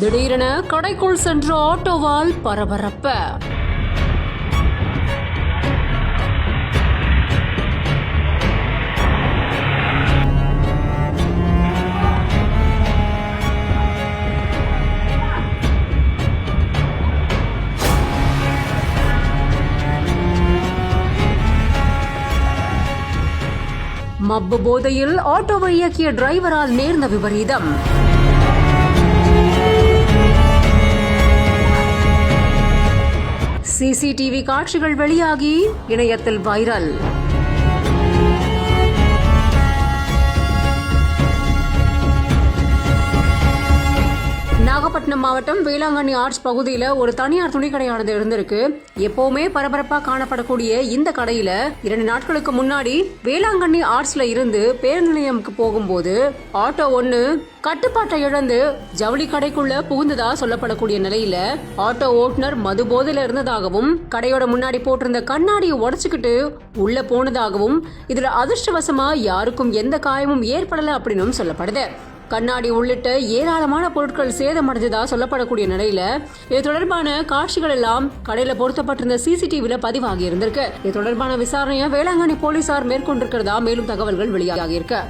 திடீரென கடைக்குள் சென்ற ஆட்டோவால் பரபரப்ப. மப்பு போதையில் ஆட்டோவை இயக்கிய டிரைவரால் நேர்ந்த விபரீதம். சிசிடிவி காட்சிகள் வெளியாகி இணையத்தில் வைரல். நாகப்பட்டினம் மாவட்டம் வேளாங்கண்ணி ஆர்ட்ஸ் பகுதியில் ஒரு தனியார் துணிக்கடையானது இருந்திருக்கு. எப்பவுமே பரபரப்பாக காணப்படக்கூடிய இந்த கடையில இரண்டு நாட்களுக்கு முன்னாடி வேளாங்கண்ணி ஆர்ட்ஸ்ல இருந்து பேருந்து நிலையம்க்கு போகும்போது ஆட்டோ ஒன்று கட்டுப்பாட்டை இழந்து ஜவுளி கடைக்குள்ள புகுந்ததா சொல்லப்படக்கூடிய நிலையில ஆட்டோ ஓட்டுநர் மது போதையில இருந்ததாகவும் கடையோட முன்னாடி போட்டிருந்த கண்ணாடியை உடச்சுக்கிட்டு உள்ள போனதாகவும் இதுல அதிர்ஷ்டவசமா யாருக்கும் எந்த காயமும் ஏற்படல அப்படின்னும் சொல்லப்படுது. கண்ணாடி உள்ளிட்ட ஏராளமான பொருட்கள் சேதமடைஞ்சதா சொல்லப்படக்கூடிய நிலையில இது தொடர்பான காட்சிகள் எல்லாம் கடையில பொருத்தப்பட்டிருந்த சிசிடிவில பதிவாகி இருந்திருக்கு. இது தொடர்பான விசாரணையை வேளாங்கண்ணி போலீசார் மேற்கொண்டிருக்கிறதா மேலும் தகவல்கள் வெளியாகி இருக்கு.